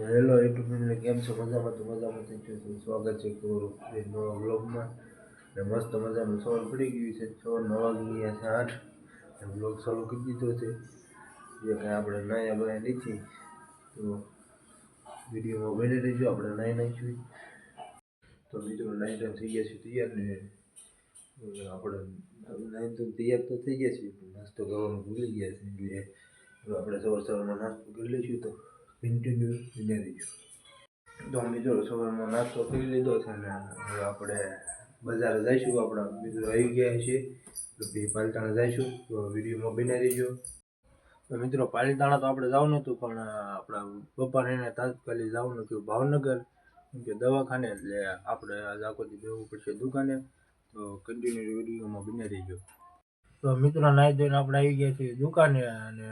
Hello, YouTube family, કેમ છો? મજામાં તો મજામાં થઈ ગયું છે. સ્વાગત છે તમારું નવા બ્લોગમાં ને મસ્ત મજાનું સવાર પડી ગયું છે. સવારના વાગી ગયા છે આઠ. ને બ્લોગ ચાલુ કરી દીધો છે. જે કાંઈ આપણે નાયા બનાવી નથી, તો વિડીયોમાં બની રહીશું આપણે નાઈ નાખ્યું તો મિત્રો નાઈ ધોઈને થઈ ગયા છે તૈયાર ને? આપણે નાઈ તો તૈયાર તો થઈ ગયા પણ નાસ્તો કરવાનું ભૂલી ગયા છે. એટલે આપણે સવાર સવારમાં નાસ્તો કરી લઈશું તો કન્ટિન્યુ વિનારી તો મિત્રો સવારમાં નાસ્તો કરી લીધો છે ને હવે આપણે બજાર જઈશું. આપણા મિત્રો આવી ગયા છે. તો પછી પાલતાણા જઈશું. તો વિડીયોમાં બનાવી રહીજો તો મિત્રો, પાલીતાણા તો આપણે જવું નતું પણ આપણા પપ્પાને એને તાત્કાલિક જવું હતું ભાવનગર. કે દવાખાને એટલે આપણે આખોથી જવું પડશે દુકાને. તો કન્ટિન્યુ વિડીયોમાં બન્યા રહીજો તો મિત્રો નાઈ ધોઈને આપણે આવી ગયા છીએ દુકાને અને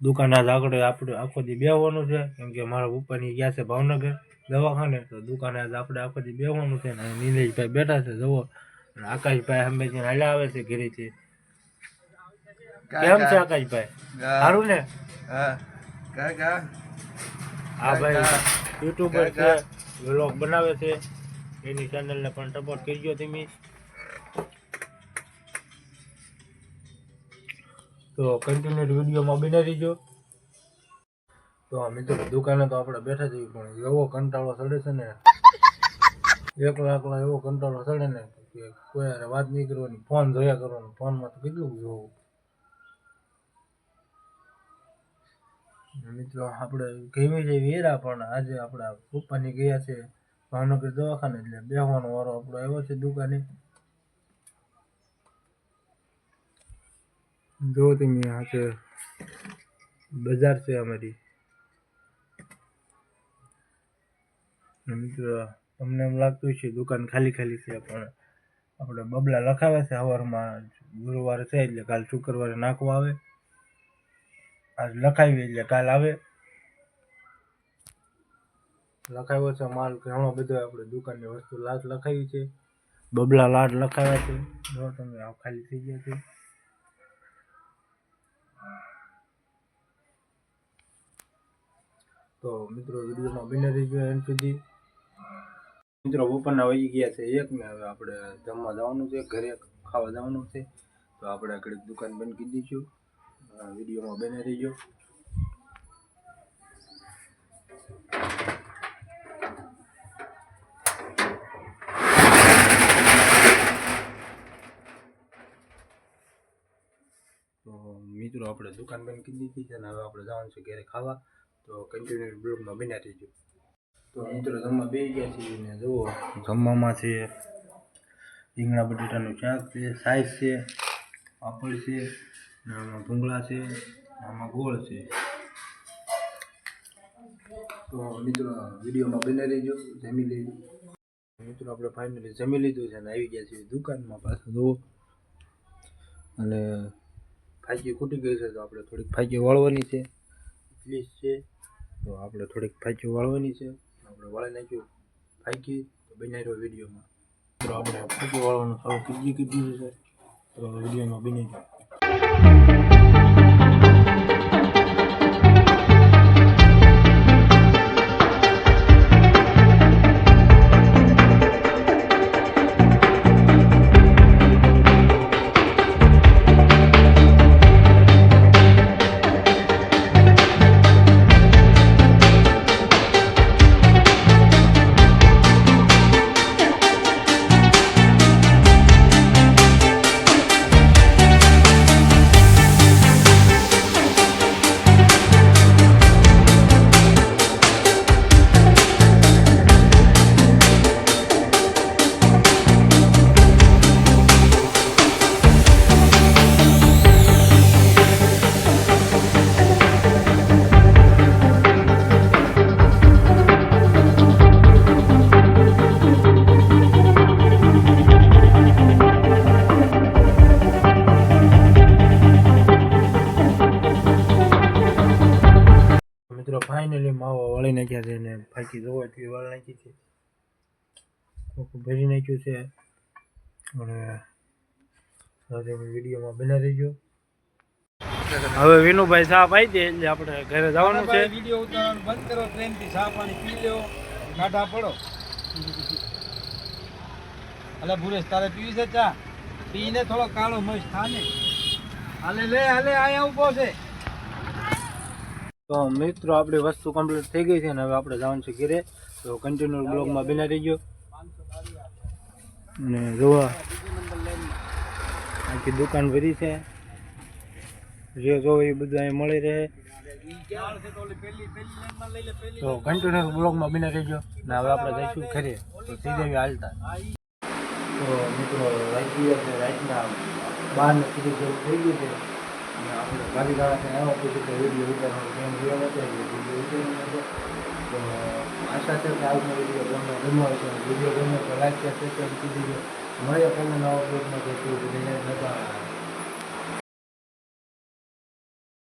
દુકાને આજ આગળ આપણે આખો દી બેહવાનું છે. કેમ કે મારા પપ્પાની ગયા છે ભાવનગર દવાખાને. તો દુકાને આજ આપણે આખો દી બેહવાનું છે અને નીલેશભાઈ બેઠા છે જવો અને આકાશભાઈ હંમેશા હાલ્યા આવે છે ઘરેથી. કેમ છે આકાશભાઈ? સારું ને? હા. ભાઈ યુટ્યુબર છે વ્લોગ બનાવે છે. એની ચેનલને પણ સપોર્ટ કરજો તમે. તો કન્ટિન્યુ વિડીયોમાં બની રહીજો. તો આ મિત્રો દુકાને તો આપણે બેઠા જઈએ પણ એવો કંટાળો ચડે છે ને. એકલા એકલા એવો કંટાળો ચડે ને કે કોઈ હારે વાત નહીં કરવાની, ફોન જોયા કરવાનો. ફોનમાં તો કેટલું જોવું. મિત્રો, આપણે ગમી જઈ વેરા, પણ આજે આપણા પપ્પાની ગયા છે ભાવનગર દવાખાને, એટલે બેહવાનો વારો આપણો આવ્યો છે દુકાને. જો તમે આ છે બજાર છે અમારી. મિત્રો, તમને એમ લાગતું છે દુકાન ખાલી ખાલી છે, પણ આપણે બબલા લખાવે છે, સવારમાં ગુરુવારે છે એટલે કાલ શુક્રવારે નાખવા આવે. આજ લખાવી એટલે કાલ આવે. લખાવ્યો છે માલ ઘણો બધો આપણે દુકાનની વસ્તુ લાટ લખાવી છે. બબલા લાટ લખાવ્યા છે. જો તમે આવ ખાલી થઈ ગયા છે. તો મિત્રો વિડીયોમાં બને રહીજો એમ સુધી. મિત્રો બપોરના વહી ગયા છે એક, ને હવે આપણે જમવા જવાનું છે, ઘરે ખાવા જવાનું છે. તો આપણે આગળ દુકાન બંધ કરી દઈશું. વિડીયોમાં બને રહીજો મિત્રો આપણે દુકાન બંધ કરી દીધી છે અને હવે આપણે જવાનું છે ઘરે ખાવા. તો કન્ટિન્યુ બ્લોગમાં બન્યા રહીજો. તો મિત્રો જમવા બે ગયા છીએ ને જુઓ જમવામાં છે રીંગણા બટેટાનું શાક છે સાઈઝ છે પાપડ છે આમાં ભૂંગળા છે આમાં ગોળ છે. તો મિત્રો વિડીયોમાં બને રહીજો જમી લેજો. મિત્રો આપણે ફાઇનલી જમી લીધું છે અને આવી ગયા છીએ દુકાનમાં પાછું જુઓ. અને ફાકી ખૂટી ગઈ છે તો આપણે થોડીક ફાકી વાળવાની છે. એટલી છે તો આપણે થોડીક ફાકી વાળવાની છે. આપણે વાળી નાખ્યું ફાકી તો બનાવી રહ્યો વિડીયોમાં. તો આપણે ફાકી વાળવાનું સારું કીધી કીધું છે તો વિડીયોમાં બની જાય. ફાઇનલી માવા વળી નાખ્યા છે ને ફાકી જોવો એટલી વળી નાખી છે. ખોખું ભરી નાખ્યું છે. અને સાથે વિડીયોમાં બના રહીજો. હવે વિનુભાઈ સાપ આવી દે એટલે આપણે ઘરે જવાનું છે. વીડિયો ઉતારવાનું બંધ કરો ટ્રેનથી ચા પાણી પી લ્યો, ગાઢા પડો. અલે ભુરેશ, તારે પીવી છે ચા? પીને થોડો કાળો મસ્ત થાને હાલે લે, હાલે આયા ઊભો છે. તો મિત્રો, આપણી વસ્તુ કમ્પ્લીટ થઈ ગઈ છે ને, હવે આપણે જવાનું છે ઘરે. તો કન્ટિન્યુ બ્લોગમાં બિના રહી ગયો. અને જોવા. આખી દુકાન ભરી છે. જે જોવો એ બધું અહીં મળી રહે. તો કન્ટિન્યુ બ્લોગમાં બિના રહી ગયો. ને હવે આપણે જઈશું ઘરે. તો શ્રીદેવી હાલતા. તો મિત્રો રાતની રાઈટના બાર સુધી થઈ ગયું છે. અને આપણે ગાડી એવા આવ્યા કે વીડિયો ઉતારવાનો કેમ ગયો નથી વીડિયો ઉતાર્યો હતો તો આશા છે કે આજનો વીડિયો ગમે ગમ્યો વીડિયો ગમે તો લાઈક શેર સબસ્ક્રાઈબ કરી દીધો મળીએ પહેલાં નવા બ્લોગમાં જતું બધા